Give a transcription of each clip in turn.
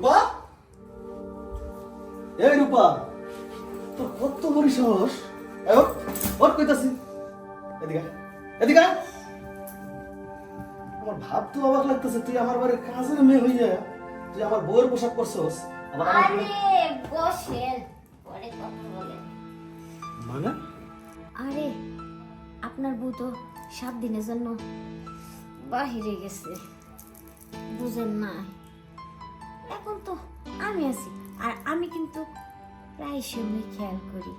রূপা? এই রূপা তোর কত বড় সাহস? ওঠ, ওঠ কইতাছি। এদিকে এদিকে আমার ভাব তো অবাক লাগতেছে তুই আমার বাড়ির কাজের মেয়ে হইয়া তুই আমার বউয়ের পোশাক করছস আবার আমার আরে বসেন পরে কথা বলেন। মানে? আরে আপনার বউ তো সাত দিনের জন্য বাহিরে গেছে বুঝেন না এখন তো আমি আছি। আর আমি কিন্তু প্রায় সময় খেয়াল করি।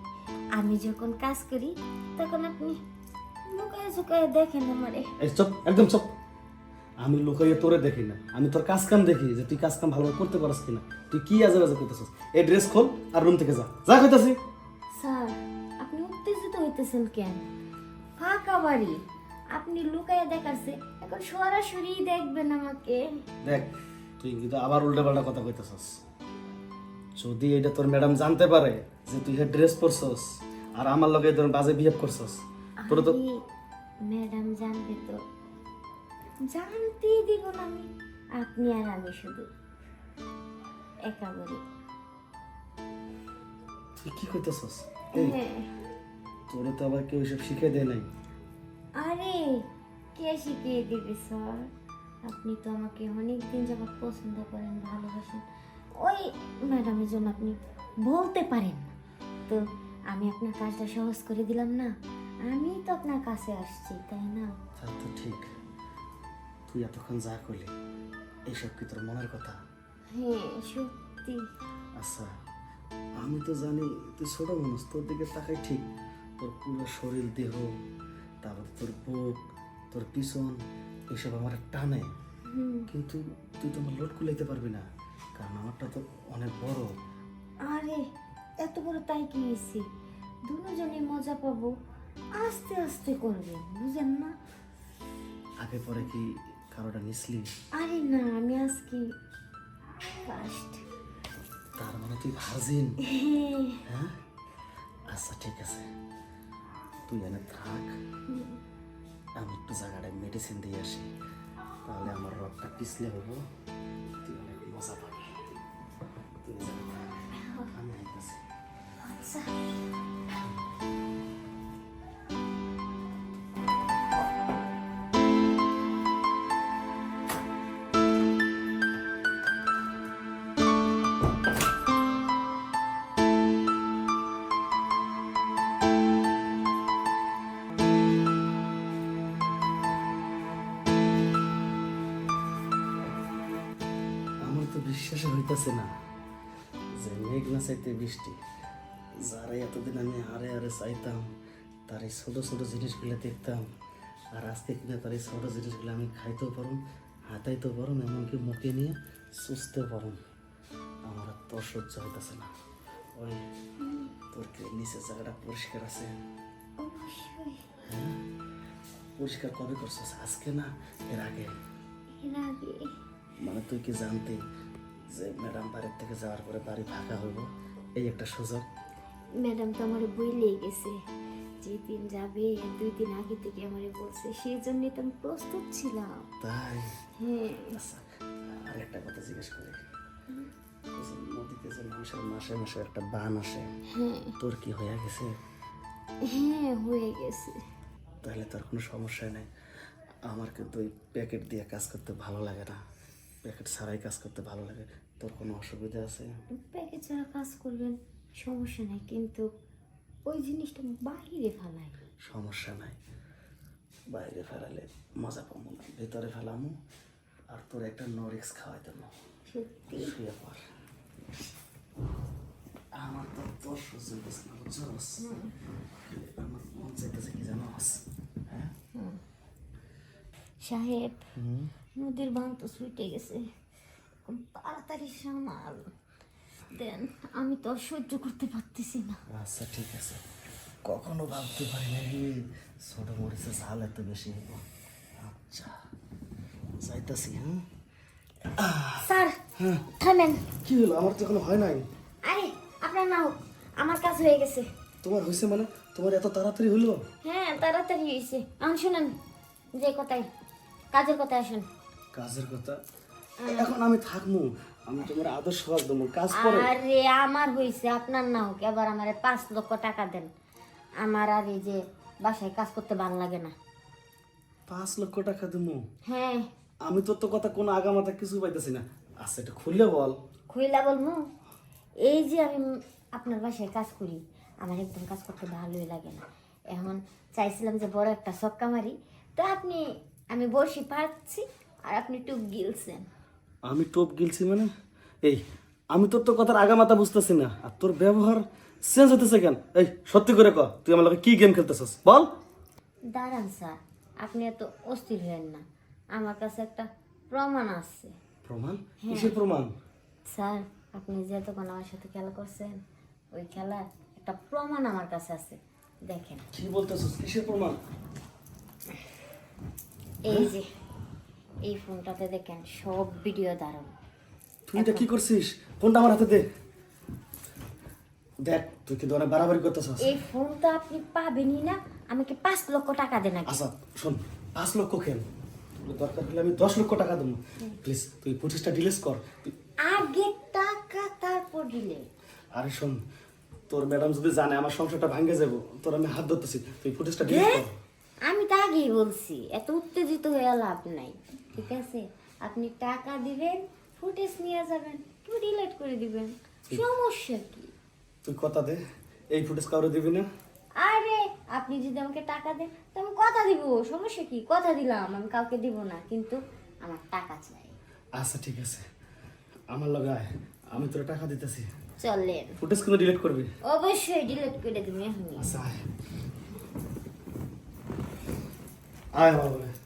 আমি যখন কাজ করি তখন আপনি লুকায় চুকায় দেখেন আমারে। চুপ একদম চুপ। আমি লুকাইয়ে তোরে দেখি না। আমি তোর কাজ কাম দেখি যে তুই কাজ কাম ভালোভাবে করতে পারস কিনা। তুই কি আজে বাজে করতেছিস? এই ড্রেস খোল আর রুম থেকে যা। যা কইতাছি। স্যার আপনি উত্তেজিত হইতেছেন কেন? ফাঁকা বাড়ি। আপনি লুকায় দেখাচ্ছে এখন সরাসরি দেখবেন আমাকে। দেখ তুই কিন্তু আবার উল্টা পাল্টা কথা কইতেছস। যদি এটা তোর ম্যাডাম জানতে পারে যে তুই এই ড্রেস পরছস আর আমার লগে তোর বাজে বিহেভ করছস তোর তো ম্যাডাম জানবে তো জানতেই দিব না আমি। আপনি আর আমি শুধু একা বলি। তুই কি কইতেছস? হ্যাঁ। তোরে তো আবার কেউ এসব শিখে দেয় নাই। আরে কে শিখিয়ে দিবে স্যার? আপনি তো আমাকে অনেক দিন যাবত পছন্দ করেন ভালোবাসেন। ওই ম্যাডামের জন্য আপনি বলতে পারেন না। তো আমি আপনার কাজটা সহজ করে দিলাম না। আমি তো আপনার কাছে আসছি তাই না? তা তো ঠিক। তুই এতক্ষণ যা করলি এইসব কি তোর মনের কথা? হ্যাঁ সত্যি। আচ্ছা আমি তো জানি তুই ছোট মানুষ তোর দিকে তাকাই ঠিক। তোর পুরো শরীর দেহ তারপর তোর বুক তোর পিছন এসব আমার টানে। কিন্তু তুই তো আমার লোড কুলাইতে পারবি না কারণ আমারটা তো অনেক বড়। আরে এত বড় তাই কি হয়েছে? দুজনে মজা পাবো আস্তে আস্তে করবে বুঝেন না? আগে পরে কি কারোটা নিসলি? আরে না আমি আজকে ফার্স্ট তার মানে তুই ভার্জিন হ্যাঁ। হ্যাঁ? আচ্ছা ঠিক আছে। তুই এনে থাক। আমি একটু জায়গাটায় মেডিসিন দিয়ে আসি। তাহলে আমার রক্তটা পিছলে হব। তো বিশ্বাসে হইতাছে না যে মেঘ না চাইতে বৃষ্টি। যারা এতদিন আমি হারে হারে চাইতাম তার এই ছোটো ছোটো জিনিসগুলো দেখতাম আর আজকে কিনা তার এই ছোটো জিনিসগুলো আমি খাইতেও পারুম হাতাইতেও পারুম এমনকি মুখে নিয়ে সুস্থতেও পারুম। আমার আর তো সহ্য হইতেছে না। ওই তোর কি নিচের জায়গাটা পরিষ্কার আছে? হ্যাঁ? পরিষ্কার কবে করছিস? আজকে না? এর আগে? এর আগে। মানে তুই কি জানতি যে ম্যাডাম বাড়ির থেকে যাওয়ার পরে বাড়ি ফাঁকা হইব? এই একটা সুযোগ। ম্যাডাম তো আমার বইলেই গেছে। যেদিন যাবে দুই দিন আগে থেকে আমারে বলছে সেই জন্যই তো আমি প্রস্তুত ছিলাম। তাই? হ্যাঁ। আচ্ছা আর একটা কথা জিজ্ঞেস করি। নদীতে যে মানুষের মাসে মাসে একটা বান আসে হ্যাঁ। তোর কি হয়ে গেছে? হ্যাঁ হয়ে গেছে। তাহলে তোর কোনো সমস্যা নেই। আমার কিন্তু ওই প্যাকেট দিয়ে কাজ করতে ভালো লাগে না। প্যাকেট ছাড়াই কাজ করতে ভালো লাগে। তোর কোনো অসুবিধা আছে? প্যাকেজ ছাড়া কাজ করবেন সমস্যা নাই কিন্তু ওই জিনিসটা বাহিরে ফেলাই। সমস্যা নাই। বাইরে ফেলালে মজা পাবো না। ভেতরে ফেলামু আর তোর একটা নরিক্স খাওয়াই দেবো। শুয়ে পর আমার তো তোর সহ্য হইতেছে না বুঝছস আমার মন চাইতেছে কি জানোস হ্যাঁ? সাহেব হুম? নদীর বাঁধ তো ছুটে গেছে। তাড়াতাড়ি সামাল। দেন আমি তো সহ্য করতে পারতেছি না। আচ্ছা ঠিক আছে। কখনো ভাবতে পারি না ছোট মরিচের ঝাল এত বেশি হইব। আচ্ছা যাইতাছি হ্যাঁ স্যার থামেন। কি হলো? আমার তো এখনও হয় নাই। আরে আপনার না হোক আমার কাজ হয়ে গেছে। তোমার হয়েছে মানে? তোমার এত তাড়াতাড়ি হলো? হ্যাঁ তাড়াতাড়ি হয়েছে আম শুনেন যে কথাই কাজের কথায় আসেন। কাজের কথা? এখন আমি থাকব আমি তোমার আদর্শ কাজ দেবো কাজ করে আরে আমার হইছে আপনার না হোক এবার আমার পাঁচ লক্ষ টাকা দেন। আমার আর এই যে বাসায় কাজ করতে ভালো লাগে না। পাঁচ লক্ষ টাকা দেবো হ্যাঁ। আমি তোর তো কথা কোনো আগামাতা কিছু পাইতেছি না। আচ্ছা এটা খুললে বল। খুইলা বলব এই যে আমি আপনার বাসায় কাজ করি আমার একদম কাজ করতে ভালোই লাগে না। এখন চাইছিলাম যে বড় একটা সক্কা মারি। তো আপনি আমি বসি পাচ্ছি আর আপনি টুক গিলছেন। আমি টোপ গিলছি মানে? এই আমি তোর তো কথার আগামাতা বুঝতেছি না। আর তোর ব্যবহার চেঞ্জ হতেছে কেন? এই সত্যি করে ক তুই আমার লগে কি গেম খেলতেছিস? বল। দাঁড়ান স্যার আপনি এত অস্থির হয়েন না। আমার কাছে একটা প্রমাণ আছে। প্রমাণ? কিসের প্রমাণ? স্যার আপনি যে তখন আমার সাথে খেলা করছেন ওই খেলার একটা প্রমাণ আমার কাছে আছে। দেখেন। কি বলতেছিস? কিসের প্রমাণ? এই যে এই ফোনটাতে দেখেন সব ভিডিও দারুণ। তুই এটা কি করছিস? ফোনটা আমার হাতে দে। দেখ তুই কিন্তু অনেক বাড়াবাড়ি করতেছিস। এই ফোনটা আপনি পাবেনই না আমাকে পাঁচ লক্ষ টাকা দেন আচ্ছা শোন পাঁচ লক্ষ খেল দরকার হলে আমি দশ লক্ষ টাকা দেবো। প্লিজ তুই পঁচিশটা ডিলেস কর। আগে টাকা তারপর দিলে আরে শোন তোর ম্যাডাম যদি জানে আমার সংসারটা ভাঙে যাব তোর আমি হাত ধরতেছি তুই পঁচিশটা ডিলেস কর। আমি তো আগেই বলছি এত উত্তেজিত হয়ে লাভ নাই। ঠিক আছে? আপনি টাকা দিবেন ফুটেজ নিয়ে যাবেন কেউ ডিলেট করে দিবেন। সমস্যা কি? তুই কথা দে এই ফুটেজ কাউরে দিবি না? আরে আপনি যদি আমাকে টাকা দেন তো আমি কথা দিব। সমস্যা কি? কথা দিলাম আমি কাউকে দিব না কিন্তু আমার টাকা চাই। আচ্ছা ঠিক আছে। আমার লগে আয় আমি তোর টাকা দিতেছি। চলেন। ফুটেজ কিন্তু ডিলিট করবি? অবশ্যই ডিলিট করে দিবি এখনই। আচ্ছা I love it.